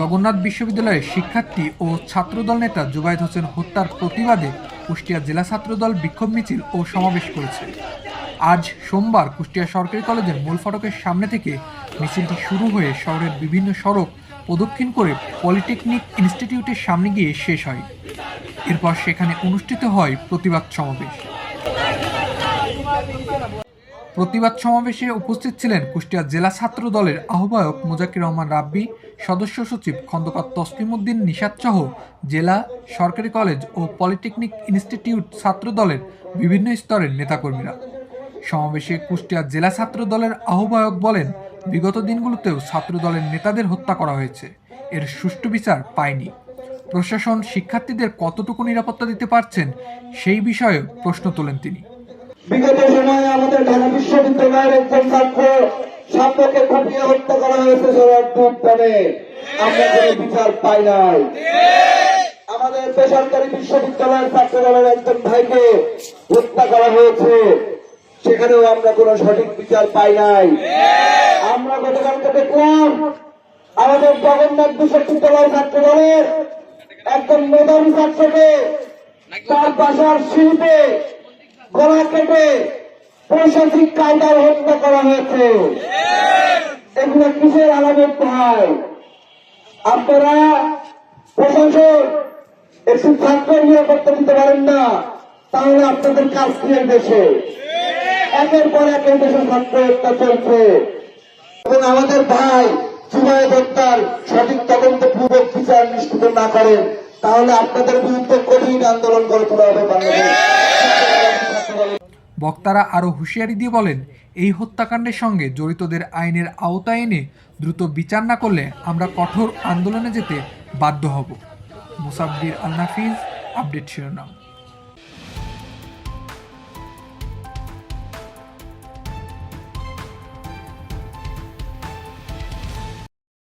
জগন্নাথ বিশ্ববিদ্যালয়ের শিক্ষার্থী ও ছাত্রদল নেতা জুবাইদ হোসেন হত্যার প্রতিবাদে কুষ্টিয়া জেলা ছাত্রদল বিক্ষোভ মিছিল ও সমাবেশ করেছে। আজ সোমবার কুষ্টিয়া সরকারি কলেজের মূল ফটকের সামনে থেকে মিছিলটি শুরু হয়ে শহরের বিভিন্ন সড়ক প্রদক্ষিণ করে পলিটেকনিক ইনস্টিটিউটের সামনে গিয়ে শেষ হয়। এরপর সেখানে অনুষ্ঠিত হয় প্রতিবাদ সমাবেশ। প্রতিবাদ সমাবেশে উপস্থিত ছিলেন কুষ্টিয়া জেলা ছাত্র দলের আহ্বায়ক মোজাকির রহমান রাব্বি, সদস্য সচিব খন্দকার তসলিমউদ্দিন নিশাত সহ জেলা সরকারি কলেজ ও পলিটেকনিক ইনস্টিটিউট ছাত্র দলের বিভিন্ন স্তরের নেতাকর্মীরা। সমাবেশে কুষ্টিয়া জেলা ছাত্র দলের আহ্বায়ক বলেন, বিগত দিনগুলোতেও ছাত্র দলের নেতাদের হত্যা করা হয়েছে। এর সুষ্ঠু বিচার পায়নি। প্রশাসন শিক্ষার্থীদের কতটুকু নিরাপত্তা দিতে পারছেন সেই বিষয়ে প্রশ্ন তোলেন তিনি। সময়ে আমাদের ঢাকা বিশ্ববিদ্যালয়ের একজন ছাত্র ছাত্রকে কুপিয়ে হত্যা করা হয়েছে শরণার্থী উদ্যানে আমরা কোনো বিচার পাই নাই। আমাদের বেসরকারি বিশ্ববিদ্যালয়ের ছাত্র দলের একজন ভাইকে হত্যা করা হয়েছে। সেখানেও আমরা কোনো সঠিক বিচার পাই নাই। আমরা গতকালকে দেখলাম, আমাদের জগন্নাথ বিশ্ববিদ্যালয়ের ছাত্র দলের একজন মেধাবী ছাত্রকে তার বাসার শিল্পে গলা কেটে প্রশাসনিক কায়দার হত্যা করা হয়েছে। এগুলো কিসের আলামত হয় আপনারা প্রশাসন একটু ছাত্র নিরাপত্তা দিতে পারেন না, তাহলে আপনাদের কাজ কি দেশে? একের পর এক দেশে ছাত্র হত্যা চলছে। এবং আমাদের ভাই জুবাই হত্যার সঠিক তদন্ত পূর্বক বিচার নিশ্চিত না করেন, তাহলে আপনাদের বিরুদ্ধে কঠিন আন্দোলন করে তোলা হবে বাংলাদেশ। বক্তারা আরও হুঁশিয়ারি দিয়ে বলেন, এই হত্যাকাণ্ডের সঙ্গে জড়িতদের আইনের আওতায় এনে দ্রুত বিচার না করলে আমরা কঠোর আন্দোলনে যেতে বাধ্য হব। মুসাব্বির আল নাফিজ আপডেট শিরোনাম।